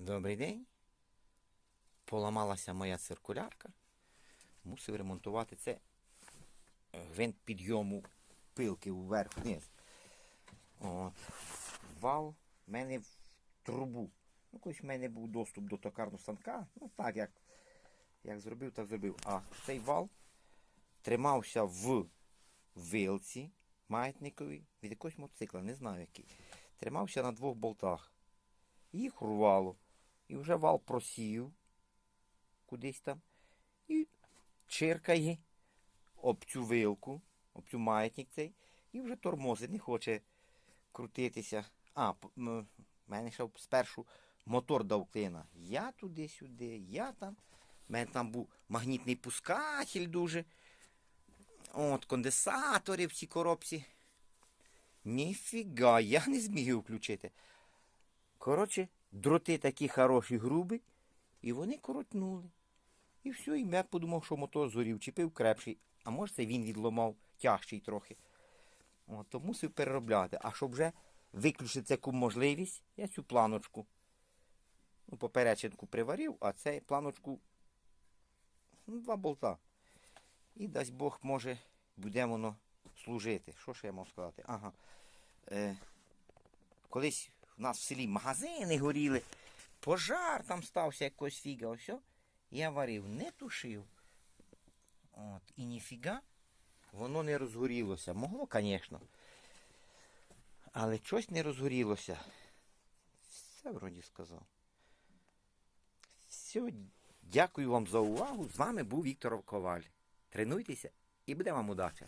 Добрий день. Поламалася моя циркулярка. Мусив ремонтувати це е, гвинт підйому пилки вверх-вниз. От. Вал в мене в трубу. Ну, колись в мене був доступ до токарного станка. Ну так, як, як зробив, так зробив. А цей вал тримався в вилці маятниковій від якогось мотоцикла, не знаю який. Тримався на двох болтах. Їх рвало. І вже вал просів кудись там. І чиркає об цю вилку, об цю маятник цей, і вже тормозить, не хоче крутитися. А, в мене ще спершу мотор дав клина. Я туди-сюди, я там. У мене там був магнітний пускатель дуже. От, конденсатори в цій коробці. Ніфіга, я не зміг його включити. Коротше, дроти такі хороші, грубі, і вони коротнули. І все, і я подумав, що мотор згорів, чіпив крепший, а може це він відломав тяжчий трохи. От, то мусив переробляти. А щоб вже виключити таку можливість, я цю планочку, ну, поперечинку приварив, а це планочку ну, два болта. І дасть Бог, може, буде воно служити. Що ще я можу сказати? Ага. Е, колись в нас в селі магазини горіли, пожар там стався якось фіга, ось. Я варив, не тушив. От, і ніфіга, воно не розгорілося. Могло, звісно. Але щось не розгорілося. Все вроді сказав. Все, дякую вам за увагу. З вами був Віктор Коваль. Тренуйтеся і буде вам удача.